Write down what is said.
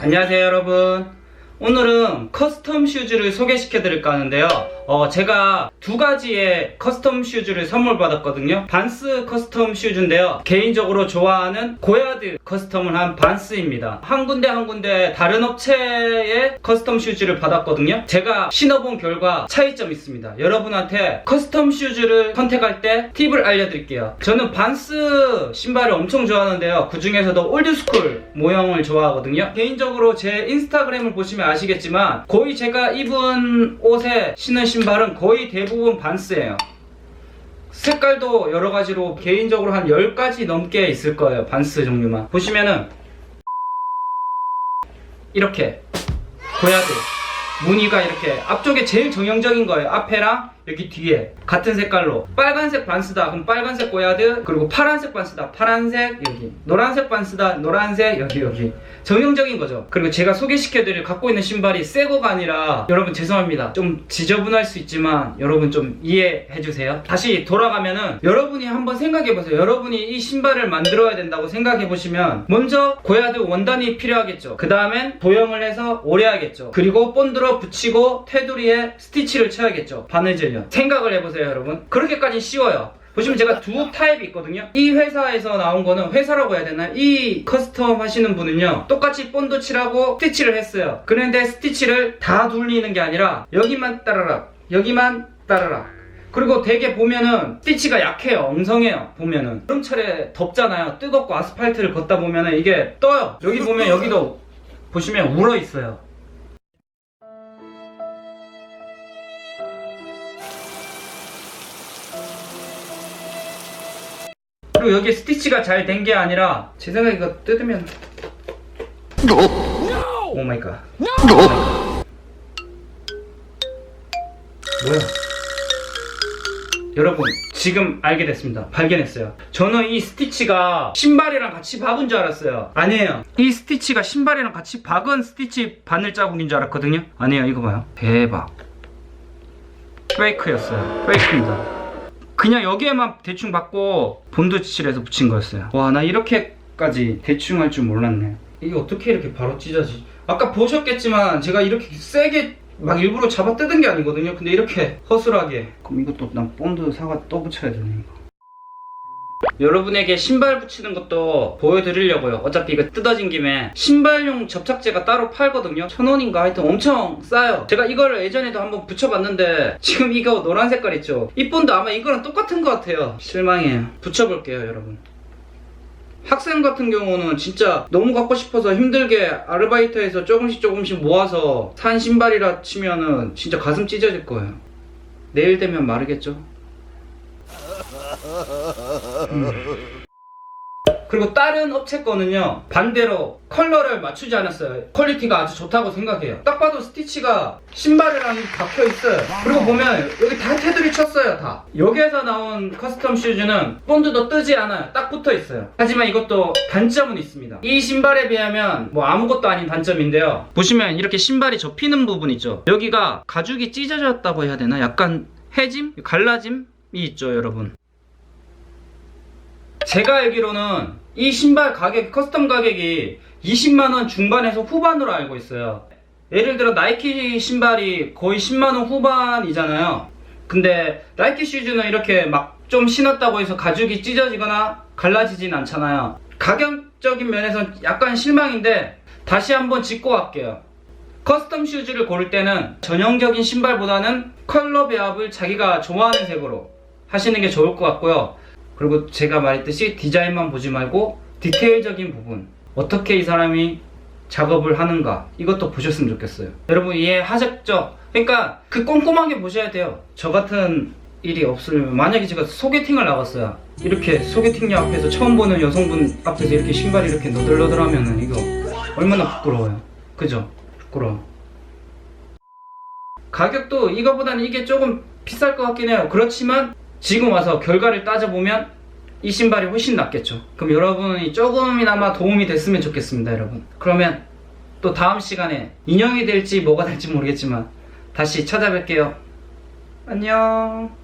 안녕하세요 여러분. 오늘은 커스텀 슈즈를 소개시켜 드릴까 하는데요 어, 제가 두 가지의 커스텀 슈즈를 선물 받았거든요. 반스 커스텀 슈즈인데요. 개인적으로 좋아하는 고야드 커스텀을 한 반스입니다. 한 군데 한 군데 다른 업체의 커스텀 슈즈를 받았거든요. 제가 신어본 결과 차이점이 있습니다. 여러분한테 커스텀 슈즈를 선택할 때 팁을 알려드릴게요. 저는 반스 신발을 엄청 좋아하는데요. 그 중에서도 올드스쿨 모형을 좋아하거든요. 개인적으로 제 인스타그램을 보시면 아시겠지만 거의 제가 입은 옷에 신은 신발은 거의 대부분 반스예요. 색깔도 여러 가지로 개인적으로 한 10가지 넘게 있을 거예요 반스 종류만. 보시면은 이렇게 고야드 무늬가 이렇게 앞쪽에 제일 정형적인 거예요. 앞에랑 여기 뒤에 같은 색깔로 빨간색 반스다. 그럼 빨간색 고야드 그리고 파란색 반스다. 파란색 여기. 노란색 반스다. 노란색 여기 여기. 정형적인 거죠. 그리고 제가 소개시켜드릴 갖고 있는 신발이 새 거가 아니라 여러분 죄송합니다. 좀 지저분할 수 있지만 여러분 좀 이해해 주세요. 다시 돌아가면은 여러분이 한번 생각해 보세요. 여러분이 이 신발을 만들어야 된다고 생각해 보시면 먼저 고야드 원단이 필요하겠죠. 그 다음엔 도형을 해서 오래하겠죠. 그리고 본드로 붙이고 테두리에 스티치를 쳐야겠죠. 바느질 련 생각을 해보세요 여러분. 그렇게까지 쉬워요. 보시면 제가 두 타입이 있거든요. 이 회사에서 나온 거는 회사라고 해야 되나? 이 커스텀 하시는 분은요 똑같이 본드 칠하고 스티치를 했어요. 그런데 스티치를 다 돌리는 게 아니라 여기만 따라락 여기만 따라락 그리고 되게 보면은 스티치가 약해요 엉성해요 보면은. 여름철에 덥잖아요. 뜨겁고 아스팔트를 걷다 보면은 이게 떠요. 여기 보면 여기도 보시면 울어 있어요 그리고 여기 스티치가 잘 된 게 아니라 제 생각에 이거 뜯으면 오 마이 갓. 뭐야? 여러분 지금 알게 됐습니다. 발견했어요. 저는 이 스티치가 신발이랑 같이 박은 줄 알았어요. 아니에요. 이 스티치가 신발이랑 같이 박은 스티치 바늘 자국인 줄 알았거든요. 아니에요. 이거 봐요. 대박. 페이크였어요. 페이크입니다 그냥 여기에만 대충 받고 본드 칠해서 붙인 거였어요. 와, 나 이렇게까지 대충 할 줄 몰랐네. 이게 어떻게 이렇게 바로 찢어지? 아까 보셨겠지만 제가 이렇게 세게 막 일부러 잡아 뜯은 게 아니거든요. 근데 이렇게 허술하게. 그럼 이것도 난 본드 사과 또 붙여야 되네, 이거. 여러분에게 신발 붙이는 것도 보여드리려고요. 어차피 이거 뜯어진 김에 신발용 접착제가 따로 팔거든요. 천 원인가 하여튼 엄청 싸요. 제가 이걸 예전에도 한번 붙여봤는데 지금 이거 노란 색깔 있죠? 이 본드 아마 이거랑 똑같은 것 같아요. 실망해요. 붙여볼게요, 여러분. 학생 같은 경우는 진짜 너무 갖고 싶어서 힘들게 아르바이트해서 조금씩 조금씩 모아서 산 신발이라 치면은 진짜 가슴 찢어질 거예요. 내일 되면 마르겠죠? 그리고 다른 업체 거는요 반대로 컬러를 맞추지 않았어요. 퀄리티가 아주 좋다고 생각해요. 딱 봐도 스티치가 신발이랑 박혀 있어요. 그리고 보면 여기 다 테두리 쳤어요 다. 여기에서 나온 커스텀 슈즈는 본드도 뜨지 않아요. 딱 붙어 있어요. 하지만 이것도 단점은 있습니다. 이 신발에 비하면 뭐 아무것도 아닌 단점인데요. 보시면 이렇게 신발이 접히는 부분 있죠. 여기가 가죽이 찢어졌다고 해야 되나? 약간 해짐? 갈라짐이 있죠 여러분 제가 알기로는 이 신발 가격, 커스텀 가격이 20만원 중반에서 후반으로 알고 있어요. 예를 들어 나이키 신발이 거의 10만원 후반이잖아요. 근데 나이키 슈즈는 이렇게 막 좀 신었다고 해서 가죽이 찢어지거나 갈라지진 않잖아요. 가격적인 면에서 약간 실망인데 다시 한번 짚고 갈게요. 커스텀 슈즈를 고를 때는 전형적인 신발보다는 컬러 배합을 자기가 좋아하는 색으로 하시는 게 좋을 것 같고요. 그리고 제가 말했듯이 디자인만 보지 말고 디테일적인 부분 어떻게 이 사람이 작업을 하는가 이것도 보셨으면 좋겠어요 여러분 이해하셨죠? 그러니까 그 꼼꼼하게 보셔야 돼요 저 같은 일이 없으면 만약에 제가 소개팅을 나갔어요 이렇게 소개팅녀 앞에서 처음 보는 여성분 앞에서 이렇게 신발이 이렇게 너덜너덜하면은 이거 얼마나 부끄러워요 그죠? 부끄러워 가격도 이거보다는 이게 조금 비쌀 것 같긴 해요. 그렇지만 지금 와서 결과를 따져보면 이 신발이 훨씬 낫겠죠. 그럼 여러분이 조금이나마 도움이 됐으면 좋겠습니다, 여러분. 그러면 또 다음 시간에 인형이 될지 뭐가 될지 모르겠지만 다시 찾아뵐게요. 안녕.